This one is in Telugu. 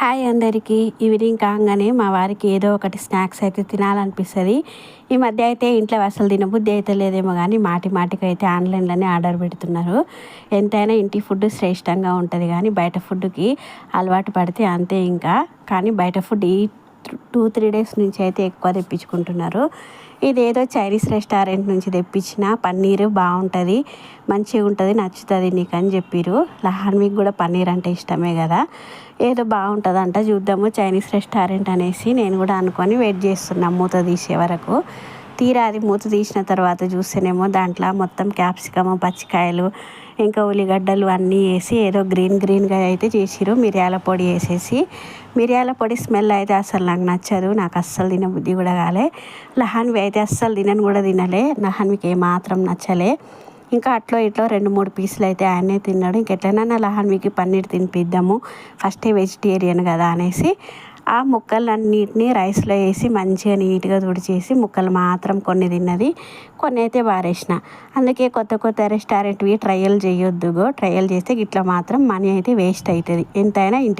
హాయ్ అందరికీ. ఈవినింగ్ కాగానే మా వారికి ఏదో ఒకటి స్నాక్స్ అయితే తినాలనిపిస్తుంది. ఈ మధ్య అయితే ఇంట్లో అసలు తినబుద్ధి అయితే లేదేమో కానీ మాటి మాటికి అయితే ఆన్లైన్లోనే ఆర్డర్ పెడుతున్నారు. ఎంతైనా ఇంటి ఫుడ్ శ్రేష్టంగా ఉంటుంది కానీ బయట ఫుడ్కి అలవాటు పడితే అంతే ఇంకా. కానీ బయట ఫుడ్ ఈ టూ త్రీ డేస్ నుంచి అయితే ఎక్కువ తెప్పించుకుంటున్నారు. ఇదేదో చైనీస్ రెస్టారెంట్ నుంచి తెప్పించిన పన్నీరు బాగుంటుంది మంచిగా ఉంటుంది నచ్చుతుంది నీకు అని చెప్పిరు లహాన్మీకి కూడా పన్నీర్ అంటే ఇష్టమే కదా. ఏదో బాగుంటుంది అంట చూద్దాము. చైనీస్ రెస్టారెంట్ అనేసి నేను కూడా అనుకొని వెయిట్ చేస్తున్నా మూత తీసే వరకు. తీరా అది మూత తీసిన తర్వాత చూస్తేనేమో దాంట్లో మొత్తం క్యాప్సికమ్ పచ్చికాయలు ఇంకా ఉల్లిగడ్డలు అన్నీ వేసి ఏదో గ్రీన్ గ్రీన్గా అయితే చేసిరు మిరియాల పొడి వేసేసి మిరియాల పొడి స్మెల్ అయితే అసలు నాకు నచ్చదు. నాకు అస్సలు తిన బుద్ధి కూడా కాలే. లహాన్వి అయితే అస్సలు తినని కూడా తినలే. లహాన్వికి ఏమాత్రం నచ్చలే. ఇంకా అట్లో ఇట్లో రెండు మూడు పీసులు అయితే ఆయనే తిన్నాడు. ఇంకెట్లైనా లహాన్వికి పన్నీర్ తినిపిద్దాము. ఫస్టే వెజిటేరియన్ కదా అనేసి ఆ ముక్కలన్నిటిని రైస్లో వేసి మంచిగా నీట్గా తుడిచేసి ముక్కలు మాత్రం కొన్ని తిన్నది కొన్ని అయితే బారేసిన అందుకే కొత్త కొత్త రెస్టారెంట్వి ట్రయల్ చేయొద్దుగో ట్రయల్ చేస్తే ఇట్లా మాత్రం మనీ అయితే వేస్ట్ అవుతుంది ఎంతైనా ఇంటి